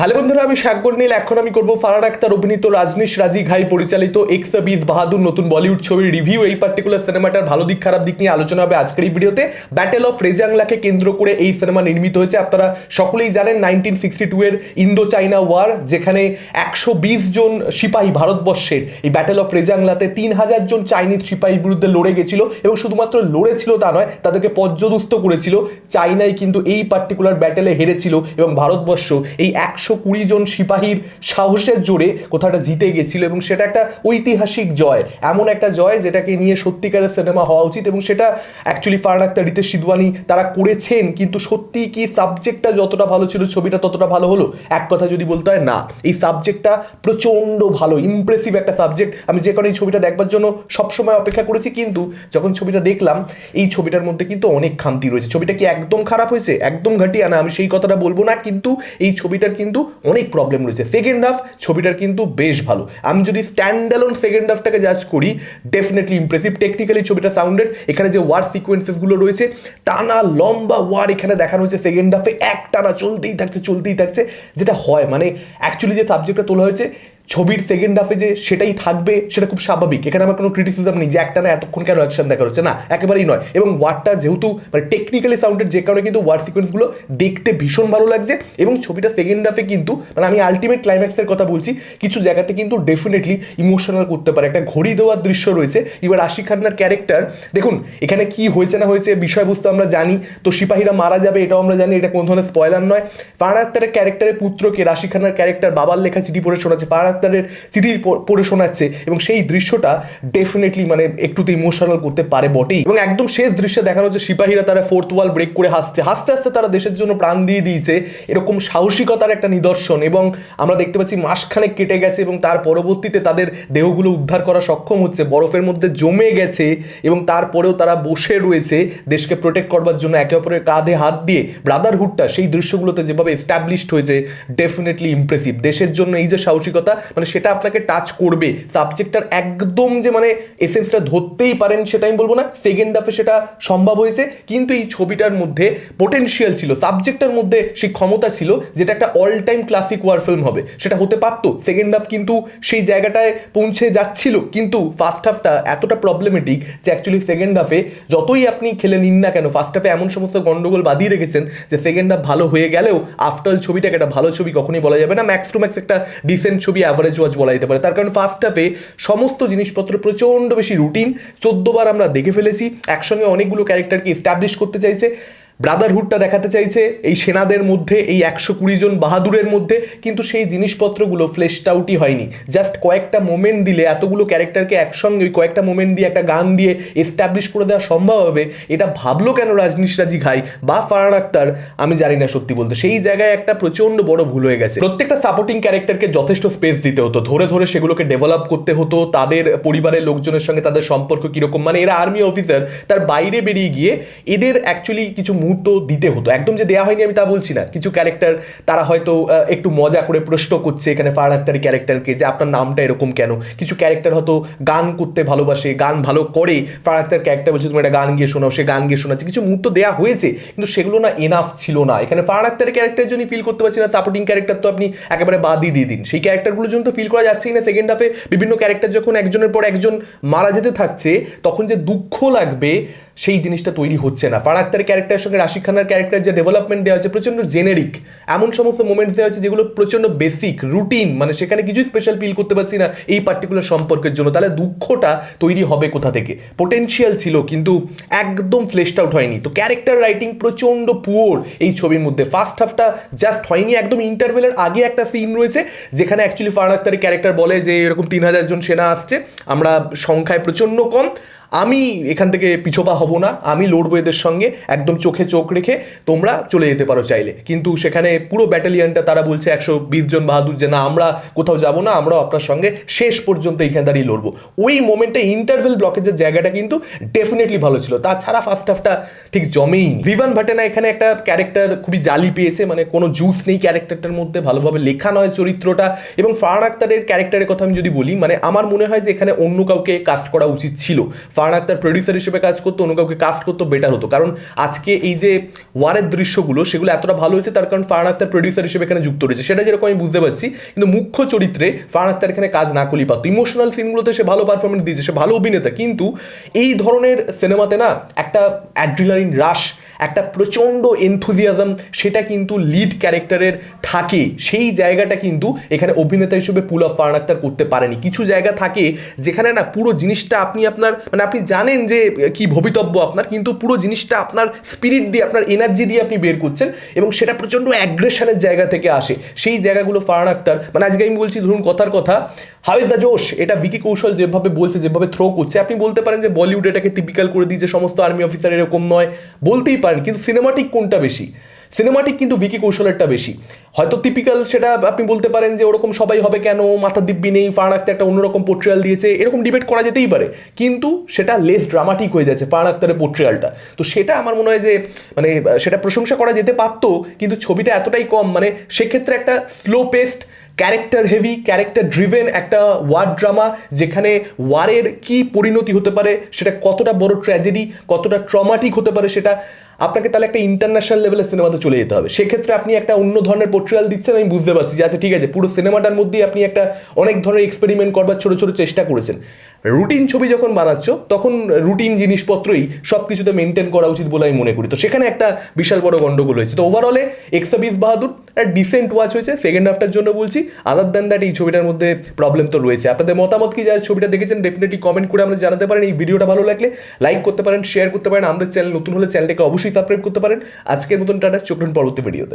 Hello বন্ধুরা, আমি সাগর নীল। এখন আমি করব ফারান আক্তার অভিনীত রাজনীশ রাজি ঘাই পরিচালিত এক্স বিস বাহাদুর নতুন বলিউড ছবির রিভিউ এই পার্টিকুলার সিনেমাটার ভালো দিক, খারাপ দিক নিয়ে আলোচনা হবে আজকের এই ভিডিওতে ব্যাটেল অফ রেজাংলাকে কেন্দ্র করে এই সিনেমা নির্মিত হয়েছে। আপনারা সকলেই জানেন নাইনটিন সিক্সটি টু এর ইন্দো চাইনা ওয়ার যেখানে একশো বিশ জন সিপাহী ভারতবর্ষের এই ব্যাটেল অফ রেজাংলাতে তিন হাজার জন চাইনিজ সিপাহীর বিরুদ্ধে লড়ে গেছিল এবং শুধুমাত্র লড়েছিল তা নয়, তাদেরকে পর্যদুস্ত করেছিল। চাইনাই কিন্তু এই পার্টিকুলার ব্যাটেলে হেরেছিল এবং ভারতবর্ষ এই একশো কুড়ি জন সিপাহীর সাহসের জোরে কোথাটা জিতে গেছিল এবং সেটা একটা ঐতিহাসিক জয়, এমন একটা জয় যেটাকে নিয়ে সত্যিকারের সিনেমা হওয়া উচিত এবং সেটা অ্যাকচুয়ালি ফারান আক্তার, রিতেশ সিদওয়ানি তারা করেছেন, কিন্তু সত্যি কি সাবজেক্টটা যতটা ভালো ছিল, ছবিটা ততটা ভালো হলো? এক কথা যদি বলতে হয়, না। এই সাবজেক্টটা প্রচণ্ড ভালো ইমপ্রেসিভ একটা সাবজেক্ট আমি যে কারণে এই ছবিটা দেখবার জন্য সবসময় অপেক্ষা করেছি, কিন্তু যখন ছবিটা দেখলাম, এই ছবিটার মধ্যে কিন্তু অনেক খামতি রয়েছে। ছবিটা কি একদম খারাপ হয়েছে? একদম ঘাটিয়া না, আমি সেই কথাটা বলব না, কিন্তু এই ছবিটার কিন্তু অনেক প্রবলেম রয়েছে। সেকেন্ড হাফ ছবিটার কিন্তু বেশ ভালো। আমি যদি স্ট্যান্ড অ্যালোন সেকেন্ড হাফটাকে জাজ করি ডেফিনেটলি ইমপ্রেসিভ টেকনিক্যালি ছবিটা সাউন্ডেড এখানে যে ওয়ার সিকোয়েন্সেসগুলো রয়েছে, টানা লম্বা ওয়ার এখানে দেখানো হয়েছে সেকেন্ড হাফে এক টানা চলতেই থাকছে চলতেই থাকছে, যেটা হয়। মানে অ্যাকচুয়ালি যে সাবজেক্টটা তোলা হয়েছে ছবির সেকেন্ড হাফে যে সেটাই থাকবে, সেটা খুব স্বাভাবিক। এখানে আমার কোনো ক্রিটিসিজম নেই যে একটা না এতক্ষণ কেন অ্যাকশন দেখা হচ্ছে। না, একেবারেই নয়। এবং ওয়ার্ডটা যেহেতু মানে টেকনিক্যালি সাউন্ডের যে কারণে কিন্তু ওয়ার্ড সিকোয়েন্সগুলো দেখতে ভীষণ ভালো লাগছে। এবং ছবিটা সেকেন্ড হাফে কিন্তু মানে আমি আলটিমেট ক্লাইম্যাক্সের কথা বলছি, কিছু জায়গাতে কিন্তু ডেফিনেটলি ইমোশনাল করতে পারে। একটা ঘড়ি দেওয়ার দৃশ্য রয়েছে। এবার আশিক খান্নার ক্যারেক্টার দেখুন, এখানে কি হয়েছে না হয়েছে বিষয়বস্তু আমরা জানি। তো সিপাহীরা মারা যাবে, এটাও আমরা জানি, এটা কোন ধরনের স্পয়লার নয়। ফারহান আক্তারের ক্যারেক্টারের পুত্রকে রাশি খান্নার ক্যারেক্টার বাবার লেখা চিঠি পড়ে শোনাচ্ছে। ফারহান আক্তারের চিঠি পড়ে শোনাচ্ছে এবং সেই দৃশ্যটা ডেফিনেটলি মানে একটু তো ইমোশনাল করতে পারে বটেই। এবং একদম শেষ দৃশ্যে দেখানো হচ্ছে সিপাহীরা তারা ফোর্থ ওয়াল ব্রেক করে হাসছে। হাসতে হাসতে তারা দেশের জন্য প্রাণ দিয়ে দিয়েছে এরকম সাহসিকতার একটা নিদর্শন এবং আমরা দেখতে পাচ্ছি মাসখানেক কেটে গেছে এবং তার পরবর্তীতে তাদের দেহগুলো উদ্ধার করা সক্ষম হচ্ছে। বরফের মধ্যে জমে গেছে এবং তারপরেও তারা বসে রয়েছে দেশকে প্রোটেক্ট করবার জন্য একে অপরের কাঁধে হাত দিয়ে। ব্রাদারহুডটা সেই দৃশ্যগুলোতে যেভাবে এস্টাবলিশড হয়েছে ডেফিনেটলি ইমপ্রেসিভ দেশের জন্য এই যে সাহসিকতা মানে সেটা আপনাকে টাচ করবে। সাবজেক্টটার একদম যে মানে এসেন্সটা ধরতেই পারেন সেটা আমি বলব না সেকেন্ড হাফে সেটা সম্ভব হয়েছে। কিন্তু এই ছবিটার মধ্যে পোটেনশিয়াল ছিল সাবজেক্টের মধ্যে সেই ক্ষমতা ছিল, যেটা একটা all time classic war film হবে। সেটা হতে পারতো সেকেন্ড হাফ কিন্তু সেই জায়গাটায় পৌঁছে যাচ্ছিল। কিন্তু ফার্স্ট হাফটা এতটা প্রবলেমেটিক যে অ্যাকচুয়ালি সেকেন্ড হাফে যতই আপনি খেলে নিন না কেন ফার্স্ট হাফে এমন সমস্ত গন্ডগোল বাঁধিয়ে রেখেছেন যে সেকেন্ড হাফ ভালো হয়ে গেলেও আফটার ছবিটাকে একটা ভালো ছবি কখনোই বলা যাবে না। ম্যাক্স টু ম্যাক্স একটা ডিসেন্ট ছবি অ্যাভারেজ ওয়াচ বলা যেতে পারে। তার কারণ ফার্স্ট হাফে সমস্ত জিনিসপত্র প্রচণ্ড বেশি রুটিন চোদ্দবার আমরা দেখে ফেলেছি। একসঙ্গে অনেকগুলো ক্যারেক্টারকে এস্টাবলিশ করতে চাইছে। ব্রাদারহুডটা দেখাতে চাইছে, এই সেনাদের মধ্যে, এই একশো কুড়ি জন বাহাদুরের মধ্যে, কিন্তু সেই জিনিসপত্রগুলো ফ্লেশড আউটই হয়নি। জাস্ট কয়েকটা মোমেন্ট দিলে, এতগুলো ক্যারেক্টারকে একসঙ্গে, ওই কয়েকটা মোমেন্ট দিয়ে একটা গান দিয়ে এস্টাবলিশ করে দেওয়া সম্ভব হবে, এটা ভাবলো কেন রাজনীশ রাজি ঘাই বা ফারহান আক্তার? আমি জানি না সত্যি বলতে। সেই জায়গায় একটা প্রচণ্ড বড় ভুল হয়ে গেছে। প্রত্যেকটা সাপোর্টিং ক্যারেক্টারকে যথেষ্ট স্পেস দিতে হতো। ধরে ধরে সেগুলোকে ডেভেলপ করতে হতো, তাদের পরিবারের লোকজনের সঙ্গে তাদের সম্পর্ক কীরকম মানে এরা আর্মি অফিসার তার বাইরে বেরিয়ে গিয়ে এদের অ্যাকচুয়ালি কিছু মুহূর্ত দিতে হতো। একদম যে দেওয়া হয়নি আমি তা বলছি না। কিছু ক্যারেক্টার তারা হয়তো একটু মজা করে প্রশ্ন করছে এখানে ফারহান আক্তারের ক্যারেক্টারকে যে আপনার নামটা এরকম কেন? কিছু ক্যারেক্টার হয়তো গান করতে ভালোবাসে, গান ভালো করে ফারহান আক্তার ক্যারেক্টার বলছে, তুমি একটা গান গিয়ে শোনাও। সে গান গিয়ে শোনাচ্ছে। কিছু মুহূর্ত দেওয়া হয়েছে, কিন্তু সেগুলো না এনাফ ছিল না। এখানে ফারহান আক্তারের ক্যারেক্টারের জন্য ফিল করতে পারছি না। সাপোর্টিং ক্যারেক্টার তো আপনি একেবারে বাদই দিয়ে দিন। সেই ক্যারেক্টারগুলোর জন্য তো ফিল করা যাচ্ছেই না। সেকেন্ড হাফে বিভিন্ন ক্যারেক্টার যখন একজনের পর একজন মারা যেতে থাকছে, তখন যে দুঃখ লাগবে সেই জিনিসটা তৈরি হচ্ছে না। ফারান আক্তারের ক্যারেক্টারের সঙ্গে রাশিক খানার ক্যারেক্টার যে ডেভেলপমেন্ট দেওয়া হচ্ছে প্রচণ্ড জেনেরিক এমন সমস্ত মোমেন্টস দেওয়া হচ্ছে যেগুলো প্রচণ্ড বেসিক রুটিন মানে সেখানে কিছুই স্পেশাল ফিল করতে পারছি না এই পার্টিকুলার সম্পর্কের জন্য। তাহলে দুঃখটা তৈরি হবে কোথা থেকে? পোটেনশিয়াল ছিল, কিন্তু একদম ফ্লেশড আউট হয়নি। তো ক্যারেক্টার রাইটিং প্রচণ্ড পুয়োর এই ছবির মধ্যে। ফার্স্ট হাফটা জাস্ট হয়নি, একদম ইন্টারভেলের আগে একটা সিন রয়েছে, যেখানে অ্যাকচুয়ালি ফারান আক্তারের ক্যারেক্টার বলে যে, এরকম তিন হাজার জন সেনা আসছে, আমরা সংখ্যায় প্রচণ্ড কম, আমি এখান থেকে পিছোপা হব। না, আমি লড়বো এদের সঙ্গে, একদম চোখে চোখ রেখে তোমরা চলে যেতে পারো চাইলে। কিন্তু সেখানে পুরো ব্যাটালিয়নটা তারা বলছে একশো বিশ জন বাহাদুর যে, না, আমরা কোথাও যাব না, আমরা আপনার সঙ্গে শেষ পর্যন্ত এখানে দাঁড়িয়ে লড়বো। ওই মোমেন্টে ইন্টারভেল ব্লকেজের জায়গাটা কিন্তু ডেফিনেটলি ভালো ছিল। তাছাড়া ফার্স্ট হাফটা ঠিক জমেই ভিভান ভাটেনা এখানে একটা ক্যারেক্টার খুবই জালি পেয়েছে মানে কোনো জুস নেই ক্যারেক্টারটার মধ্যে, ভালোভাবে লেখা নয় চরিত্রটা। এবং ফারহান আক্তারের ক্যারেক্টারের কথা আমি যদি বলি মানে আমার মনে হয় যে এখানে অন্য কাউকে কাস্ট করা উচিত ছিল। ফারহান আক্তার প্রডিউসার হিসেবে কাজ করতো, অন্য কাউকে কাস্ট করতো বেটার হতো। কারণ আজকে এই যে ওয়ারের দৃশ্যগুলো, সেগুলো এতটা ভালো হয়েছে, তার কারণ ফারহান আক্তার প্রডিউসার হিসেবে এখানে যুক্ত রয়েছে। সেটা যেরকম আমি বুঝতে পারছি, কিন্তু মুখ্য চরিত্রে ফারহান আক্তার এখানে কাজ না করলেই পারতো। ইমোশনাল সিনগুলোতে সে ভালো পারফরমেন্স দিয়েছে, সে ভালো অভিনেতা, কিন্তু এই ধরনের সিনেমাতে না একটা অ্যাড্রিনালিন রাশ একটা প্রচণ্ড এনথুজিয়াজম সেটা কিন্তু লিড ক্যারেক্টারের থাকে। সেই জায়গাটা কিন্তু এখানে অভিনেতা হিসেবে পুল অফ ফারহান আক্তার করতে পারেনি। কিছু জায়গা থাকে যেখানে না পুরো জিনিসটা আপনি আপনার মানে আপনি জানেন যে কি ভবিতব্য আপনার, কিন্তু পুরো জিনিসটা আপনার স্পিরিট দিয়ে, আপনার এনার্জি দিয়ে আপনি বের করছেন এবং সেটা প্রচণ্ড অ্যাগ্রেশনের জায়গা থেকে আসে। সেই জায়গাগুলো ফারহান আক্তার মানে আজকে আমি বলছি, ধরুন কথার কথা হাউ ইজ দ্য জোশ এটা বিকি কৌশল যেভাবে বলছে, যেভাবে থ্রো করছে, আপনি বলতে পারেন যে বলিউড এটাকে টিপিক্যাল করে দিয়েছে, সমস্ত আর্মি অফিসার এরকম নয়। বলতেই পারেন। কিন্তু সিনেমাটিক কোনটা বেশি? সিনেমাটিক কিন্তু বিকি কৌশলেরটা বেশি। হয়তো টিপিক্যাল সেটা আপনি বলতে পারেন যে ওরকম সবাই হবে কেন, মাথা দিব্যি নেই ফারান আক্তার একটা অন্যরকম পোর্ট্রিয়াল দিয়েছে, এরকম ডিবেট করা যেতেই পারে। কিন্তু সেটা লেস ড্রামাটিক হয়ে যাচ্ছে ফারান আক্তারের পোর্ট্রিয়ালটা তো সেটা আমার মনে হয় যে মানে সেটা প্রশংসা করা যেতে পারতো, কিন্তু ছবিটা এতটাই কম মানে সেক্ষেত্রে একটা slow paced character heavy character driven একটা ওয়ার ড্রামা যেখানে ওয়ারের কি পরিণতি হতে পারে, সেটা কতটা বড় ট্র্যাজেডি কতটা ট্রমাটিক হতে পারে সেটা আপনাকে তাহলে একটা ইন্টারন্যাশনাল লেভেলের সিনেমাতে চলে যেতে হবে। সেক্ষেত্রে আপনি একটা অন্য ধরনের পোর্ট্রিয়াল দিচ্ছেন, আমি বুঝতে পারছি যে আচ্ছা ঠিক আছে, পুরো সিনেমাটার মধ্যেই আপনি একটা অনেক ধরনের এক্সপেরিমেন্ট করবার ছোটো ছোটো চেষ্টা করেছেন। রুটিন ছবি যখন বানাচ্ছ, তখন রুটিন জিনিসপত্রই সব কিছুতে মেনটেন করা উচিত বলে আমি মনে করি। তো সেখানে একটা বিশাল বড় গন্ডগোল হয়েছে। তো ওভারঅলে এক্সাবিস বাহাদুর একটা ডিসেন্ট ওয়াচ হয়েছে। সেকেন্ড হাফটার জন্য বলছি আদার দ্যান দ্যাট এই ছবিটার মধ্যে প্রবলেম তো রয়েছে। আপনাদের মতামত কি? যারা ছবিটা দেখেছেন ডেফিনেটলি কমেন্ট করে আমাদের জানাতে পারেন। এই ভিডিওটা ভালো লাগলে লাইক করতে পারেন শেয়ার করতে পারেন। আমাদের চ্যানেল নতুন হলে চ্যানেলটাকে অবশ্যই সাবস্ক্রাইব করতে পারেন। আজকের মতন টাটা, চোখ পরবর্তী ভিডিওতে